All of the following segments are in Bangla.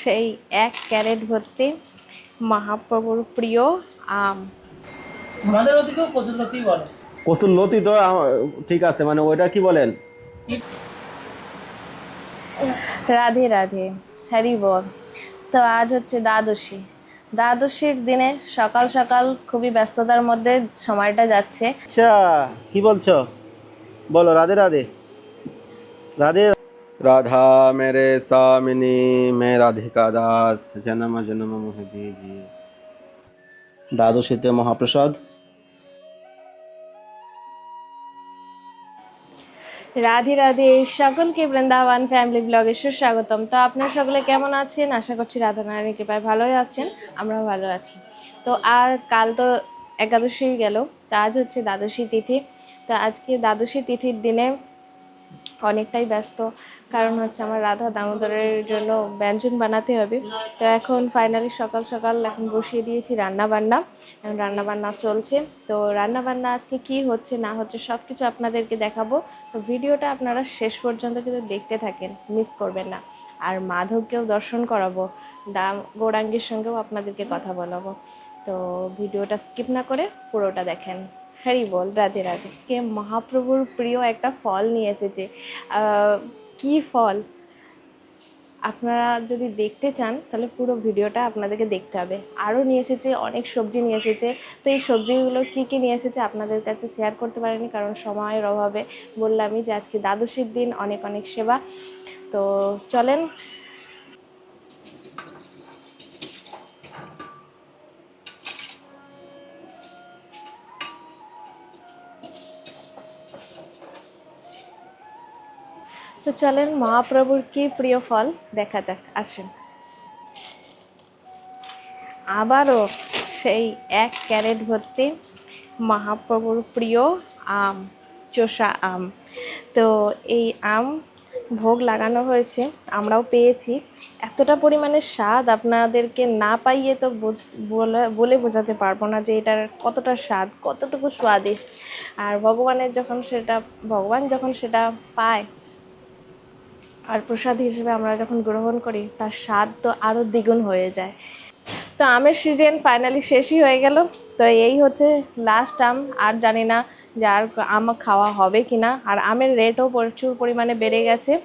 সেই এক ক্যারেট ভর্তি মহাপ্রভুর প্রিয় আম। আমাদের ওদিকেও কচুরলতি বলে। কসুর লতি তো ঠিক আছে মানে ওইটা কি বলেন? রাধে রাধে হ্যারি বল। তো আজ হচ্ছে দ্বাদশী। দ্বাদশীর দিনে সকাল সকাল খুবই ব্যস্ততার মধ্যে সময়টা যাচ্ছে। আচ্ছা কি বলছো? বলো রাধে রাধে। রাধে রাধা মেরে সামিনী মে রাধিকা দাস জনম জনম মোহ দ্বাদশীতে মহাপ্রসাদ রাধে রাধে সকলকে বৃন্দাবন ফ্যামিলি ব্লগে সুস্বাগতম। তো আপনারা সকলে কেমন আছেন? আশা করছি রাধা নারায়ণের কৃপায় ভালোই আছেন আমরাও ভালো আছি। তো আর কাল তো একাদশী গেল তো আজ হচ্ছে দ্বাদশী তিথি। তো আজকে দ্বাদশী তিথির দিনে অনেকটাই ব্যস্ত। কারণ হচ্ছে আমার রাধা দামোদরের জন্য ব্যঞ্জন বানাতে হবে। তো এখন ফাইনালি সকাল সকাল এখন বসিয়ে দিয়েছি রান্না বান্না এখন রান্না বান্না চলছে। তো রান্না বান্না আজকে কি হচ্ছে, না হচ্ছে সব কিছু আপনাদেরকে দেখাবো। তো ভিডিওটা আপনারা শেষ পর্যন্ত কিন্তু দেখতে থাকেন মিস করবেন না। আর মাধবকেও দর্শন করাবো। দাম গৌরাঙ্গের সঙ্গেও আপনাদেরকে কথা বলাবো। তো ভিডিওটা স্কিপ না করে পুরোটা দেখেন। হ্যারি বল, রাধে রাধে। কে মহাপ্রভুর প্রিয় একটা ফল নিয়ে এসেছে। কি ফল? আপনারা যদি দেখতে চান, তাহলে পুরো ভিডিওটা আপনাদেরকে দেখতে হবে। আরও নিয়ে এসেছে, অনেক সবজি নিয়ে এসেছে। তো এই সবজিগুলো কী কী নিয়ে এসেছে আপনাদের কাছে শেয়ার করতে পারিনি, কারণ সময়ের অভাবে বললামই যে আজকে দ্বাদশীর দিন, অনেক অনেক সেবা। তো চলেন তো চলেন মহাপ্রভুর কি প্রিয় ফল দেখা যাক, আসেন। আবারও সেই এক ক্যারেট ভর্তি মহাপ্রভুর প্রিয় আম, চোষা আম। তো এই আম ভোগ লাগানো হয়েছে, আমরাও পেয়েছি। এতটা পরিমাণে স্বাদ আপনাদেরকে না পাইয়ে তো বলে বোঝাতে পারব না যে এটার কতটা স্বাদ, কতটুকু স্বাদিষ্ট। আর ভগবানের যখন সেটা, ভগবান যখন সেটা পায় আর প্রসাদ হিসেবে আমরা যখন গ্রহণ করি, তার স্বাদ তো আরও দ্বিগুণ হয়ে যায়। তো আমের সিজন ফাইনালি শেষই হয়ে গেল। তো এই হচ্ছে লাস্ট আম। আর জানি না যে আর আম খাওয়া হবে কি না আর আমের রেটও প্রচুর পরিমাণে বেড়ে গেছে।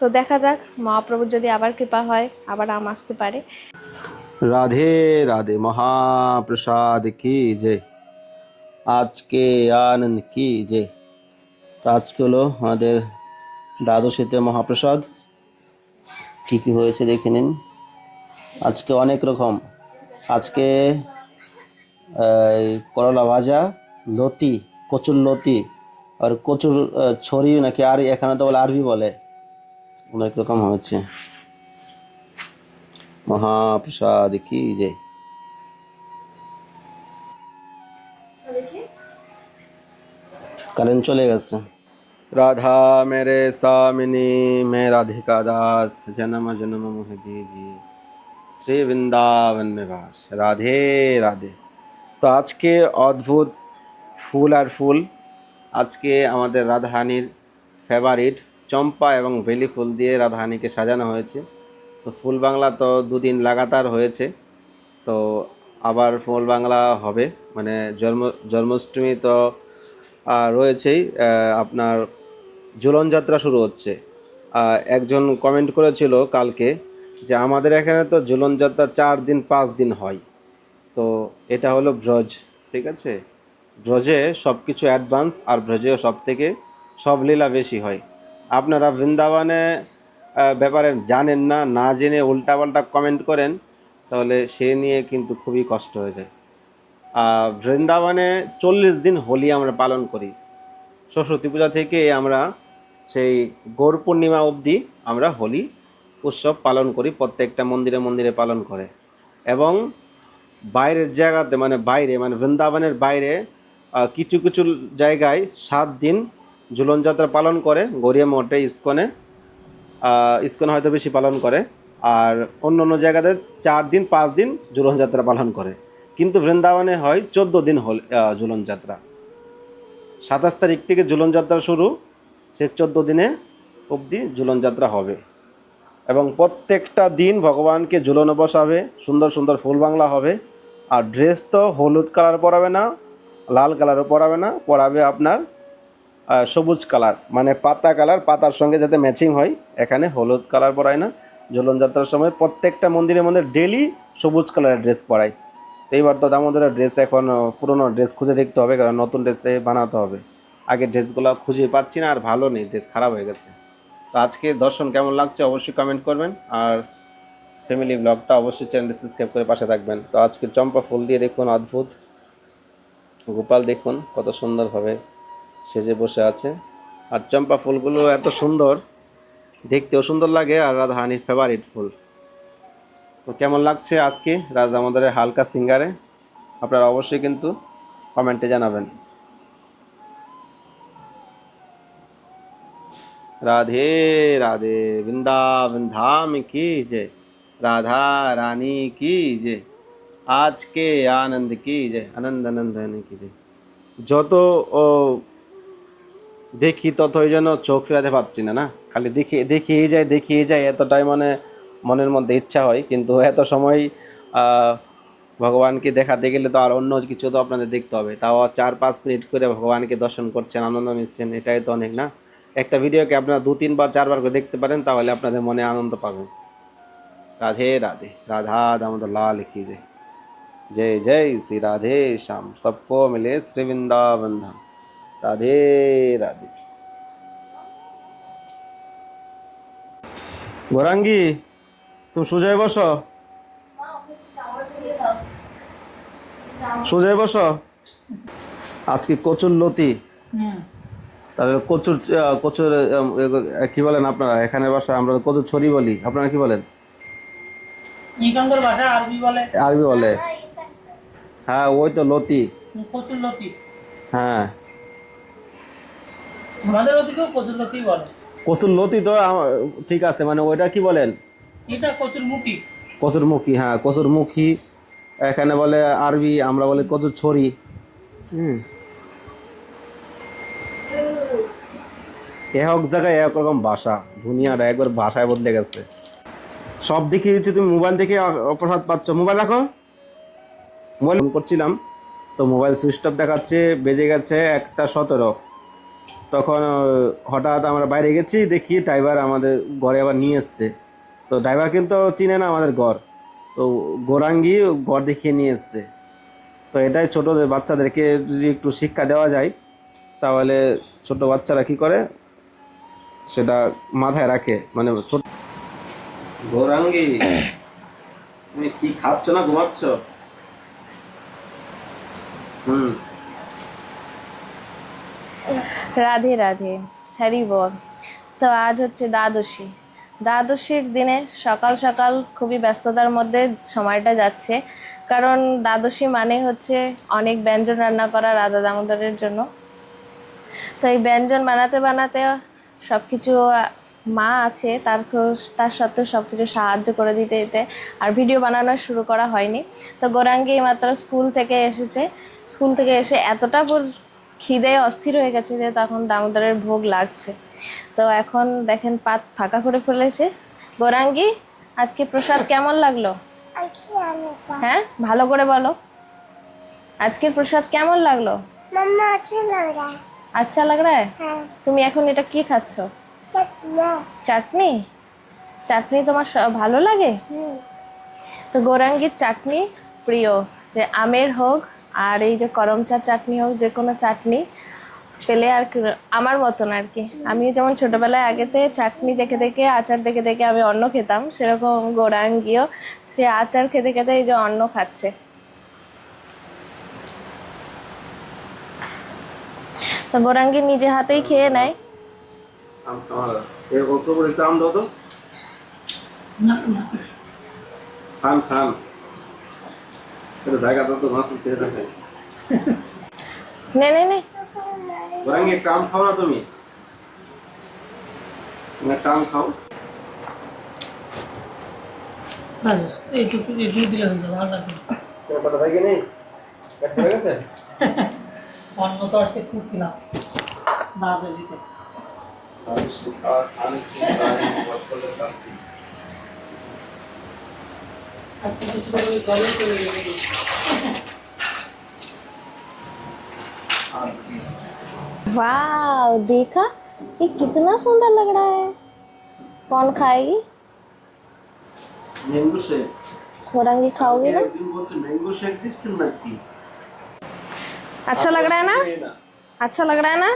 তো দেখা যাক, মহাপ্রভুর যদি আবার কৃপা হয়, আবার আম আসতে পারে। রাধে রাধে মহাপ্রসাদ কি যে। আজকে আনন্দ কি যে। আজকে হলো আমাদের দ্বাদশীতে মহাপ্রসাদ। কি কি হয়েছে দেখে নিন। আজকে অনেক রকম। আজকে করলা ভাজা লতি কচুর লতি আর কচুর ছড়ি নাকি আর এখানে তো বলে আরবি বলে। অনেক রকম হয়েছে। মহাপ্রসাদ কি যে? কারেন্ট চলে গেছে। রাধা মেরে সামিনী মে রাধিকা দাস জনম মোহ দিজিয়ে শ্রী বৃন্দাবন নিবাস রাধে রাধে তো আজকে অদ্ভুত ফুল আর ফুল। আজকে আমাদের রাধাহানির ফেভারিট চম্পা এবং বেলি ফুল দিয়ে রাধাহানিকে সাজানো হয়েছে। তো ফুল বাংলা তো দুদিন লাগাতার হয়েছে। তো আবার ফুল বাংলা হবে। মানে জন্ম, জন্মাষ্টমী তো রয়েছেই। আপনার ঝুলন যাত্রা শুরু হচ্ছে। একজন কমেন্ট করেছিল কালকে যে আমাদের এখানে তো ঝুলন যাত্রা চার দিন পাঁচ দিন হয়। তো এটা হলো ব্রজ ঠিক আছে? ব্রজে সব কিছু অ্যাডভান্স আর ব্রজেও সব থেকে সব লীলা বেশি হয়। আপনারা বৃন্দাবনে ব্যাপারে জানেন না না জেনে উল্টাপাল্টা কমেন্ট করেন তাহলে সে নিয়ে কিন্তু খুবই কষ্ট হয়ে যায়। আহ, বৃন্দাবনে চল্লিশ দিন হোলি আমরা পালন করি। সরস্বতী পূজা থেকে আমরা সেই গৌর পূর্ণিমা অবধি আমরা হোলি উৎসব পালন করি প্রত্যেকটা মন্দিরে মন্দিরে পালন করে। এবং বাইরের জায়গাতে মানে বাইরে মানে বৃন্দাবনের বাইরে কিছু কিছু জায়গায় সাত দিন ঝুলন যাত্রা পালন করে গড়িয়া মঠে ইস্কনে ইস্কনে হয়তো বেশি পালন করে আর অন্য অন্য জায়গাতে চার দিন পাঁচ দিন ঝুলন যাত্রা পালন করে। কিন্তু বৃন্দাবনে হয় চোদ্দ দিন হল আহ, ঝুলন যাত্রা। সাতাশ তারিখ থেকে ঝুলন যাত্রা শুরু সে চোদ্দ দিনে অবধি ঝুলন যাত্রা হবে। এবং প্রত্যেকটা দিন ভগবানকে ঝুলনে বসাবে, সুন্দর সুন্দর ফুল বাংলা হবে। আর ড্রেস তো হলুদ কালার পরাবে না, লাল কালারও পরাবে না, পরাবে আপনার সবুজ কালার মানে পাতা কালার পাতার সঙ্গে যাতে ম্যাচিং হয়, এখানে হলুদ কালার পরায় না। ঝুলন যাত্রার সময় প্রত্যেকটা মন্দিরের মধ্যে ডেলি সবুজ কালারের ড্রেস পরায়। তো এইবার তো দামোদরের ড্রেস এখন, পুরনো ড্রেস খুঁজে দেখতে হবে, কারণ নতুন ড্রেসে বানাতে হবে। আগের ড্রেসগুলো খুঁজে পাচ্ছি না, আর ভালো নেই, ড্রেস খারাপ হয়ে গেছে। তো আজকে দর্শন কেমন লাগছে অবশ্যই কমেন্ট করবেন, আর ফ্যামিলি ব্লগটা অবশ্যই চ্যানেলটি সাবস্ক্রাইব করে পাশে থাকবেন। তো আজকে চম্পা ফুল দিয়ে দেখুন অদ্ভুত। গোপাল দেখুন কত সুন্দরভাবে সেজে বসে আছে। আর চম্পা ফুলগুলো এত সুন্দর, দেখতেও সুন্দর লাগে, আর রাধাহানির ফেভারিট ফুল। তো কেমন লাগছে আজকে? রাজা আমাদের হালকা সিঙ্গারে। আপনারা অবশ্যই কিন্তু কমেন্টে জানাবেন। রাধে রাধে বৃন্দাবন ধাম কি জয়, রাধা রানী কি জয়, আজকে আনন্দ কি জয় আনন্দ আনন্দ কি জয়। যত ও দেখি তত ওই জন্য চোখ ফেরাতে পারছি না না? খালি দেখি দেখিয়ে যায় দেখিয়ে যায়, এতটাই মানে মনের মধ্যে ইচ্ছা হয়, কিন্তু এত সময় ভগবানকে দেখাতে গেলে তো আর অন্য কিছু তো আপনাদের দেখতে হবে। তাও চার পাঁচ মিনিট করে ভগবানকে দর্শন করছেন, আনন্দ নিচ্ছেন, এটাই তো অনেক, না? একটা ভিডিওকে আপনারা দু তিনবার চারবার করে দেখতে পারেন তাহলে আপনাদের মনে আনন্দ পাবেন রাধে রাধে রাধা দামোদর লাল की जय जय जय श्री राधे श्याम सबको मिले श्री वृंदावन धाम राधे राधे গৌরাঙ্গি তুমি সোজায় বসো সোজায় বসো আজকে কচুর লতি তাহলে কচুর কচুর কি বলেন আপনারা? এখানে বাসা আমরা কচুর ছড়ি বলি। আপনারা কি বলেন? আরবি বলে। হ্যাঁ ওই তো লতি। কচুর লতি। হ্যাঁ। আমাদের ওদিকেও কচুর লতি বলে। কচুর লতি তো ঠিক আছে মানে ওইটা কি বলেন? এটা কচুর মুখী। কচুর মুখী হ্যাঁ কচুর মুখী। এখানে বলে আরবি আমরা বলি কচুর ছড়ি। হুম। এক জায়গায় এক রকম ভাষা দুনিয়াটা একবার ভাষায় বদলে গেছে। সব দিকে দিচ্ছি তুমি মোবাইল থেকে অ- অপ্রসাদ পাচ্ছ, মোবাইল রাখো। মোবাইল ফোন করছিলাম, তো মোবাইল সুইচ অফ দেখাচ্ছে, বেজে গেছে একটা সতেরো। তখন হঠাৎ আমরা বাইরে গেছি, দেখি ড্রাইভার আমাদের ঘরে আবার নিয়ে এসছে। তো ড্রাইভার কিন্তু চিনে না আমাদের ঘর। তো গোরাঙ্গি ঘর দেখিয়ে নিয়ে এসছে। তো এটাই ছোটদের বাচ্চাদেরকে যদি একটু শিক্ষা দেওয়া যায়, তাহলে ছোট বাচ্চারা কি করে? সেটা মাথায় রাখে। মানে ছোট গৌরাঙ্গি, তুমি কি খাচ্ছ না ঘুমাচ্ছ? রাধে রাধে। হ্যারি বল। তো আজ হচ্ছে দ্বাদশী। দ্বাদশীর দিনে সকাল সকাল খুবই ব্যস্ততার মধ্যে সময়টা যাচ্ছে। কারণ দ্বাদশী মানে হচ্ছে অনেক ব্যঞ্জন রান্না করা রাধা দামোদরের জন্য। তো এই ব্যঞ্জন বানাতে বানাতে সব কিছু মা আছে তার তার সত্ত্বেও সব কিছু সাহায্য করে দিতে দিতে আর ভিডিও বানানো শুরু করা হয়নি। তো গোরাঙ্গি মাত্র স্কুল থেকে এসেছে। স্কুল থেকে এসে এতটা খিদে অস্থির হয়ে গেছে যে তখন দামোদরের ভোগ লাগছে। তো এখন দেখেন পাত ফাঁকা করে ফেলেছে। গোরাঙ্গি আজকে প্রসাদ কেমন লাগল? হ্যাঁ ভালো করে বলো। আজকের প্রসাদ কেমন লাগল? আচ্ছা লাগ রা? হ্যাঁ। তুমি এখন এটা কি খাচ্ছ? চাটনি। চাটনি? তোমার ভালো লাগে? তো গৌরাঙ্গীর চাটনি প্রিয়। যে আমের হোক আর এই যে করমচা চাটনি হোক যে কোনো চাটনি পেলে আর আমার মতন আর কি। আমি যেমন ছোটোবেলায় আগেতে চাটনি দেখে দেখে আচার দেখে দেখে আমি অন্ন খেতাম সেরকম গৌরাঙ্গীয় সে আচার খেতে খেতে এই যে অন্ন খাচ্ছে। তো গৌরাঙ্গী নিজে হাতেই খেয়ে নেয়। না না। খান খান জায়গা তো মাছ খেয়ে থাকে নে নে নে। গোরাঙ্গি একটা খাও না তুমি। তুমি একটা আম খাও। এইটুকু এইটুকু দিলে হয়ে যাবে লাগবে থাকে নেই গেছে? অন্য তো আজকে খুব কিলাম না দিতে আচ্ছা কিছু করে ঘরে চলে যাবে वाह देखा ये कितना सुंदर लग रहा है कौन खाएगी ম্যাঙ্গো শেক खोरंगी खाओगी ना একদিন বলছে ম্যাঙ্গো শেক দিচ্ছেন নাকি अच्छा लग रहा है ना अच्छा लग रहा है ना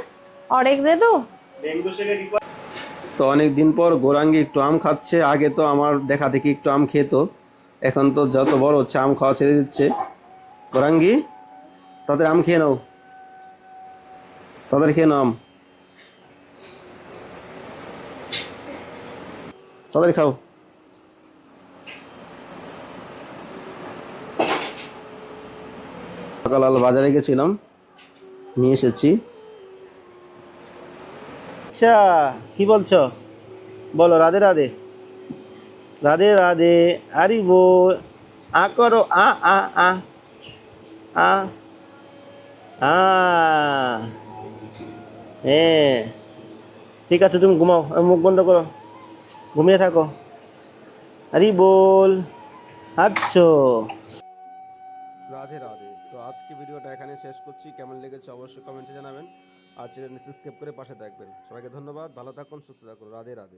और एक दे दो ম্যাঙ্গো শেকে কি তো অনেক দিন পর গোরাঙ্গি একটু আম খাচ্ছে আগে তো আমার দেখা দেখি একটু আম খেত এখন তো যত বড় হচ্ছে আম খাওয়া ছেড়ে দিচ্ছে গোরাঙ্গি তাদের আম খেয়ে নাও তাদের খেয়ে নাও আম তাদের খাও সকাল বাজারে গেছিলাম নিয়ে এসেছি। আচ্ছা কি বলছো? বলো রাধে রাধে। রাধে রাধে আরি বল আ করো আ আ আ আ আ। হ্যাঁ ঠিক আছে তুমি ঘুমাও মুখ বন্ধ করো। ঘুমিয়ে থাকো। আরি বল আচ্ছা। রাধে রাধে। আজকে ভিডিওটা এখানে শেষ করছি। কেমন লেগেছে অবশ্যই কমেন্টে জানাবেন। আর চ্যানেল সাবস্ক্রাইব করে পাশে থাকবেন। সবাইকে ধন্যবাদ। ভালো থাকুন, সুস্থ থাকুন। রাধে রাধে।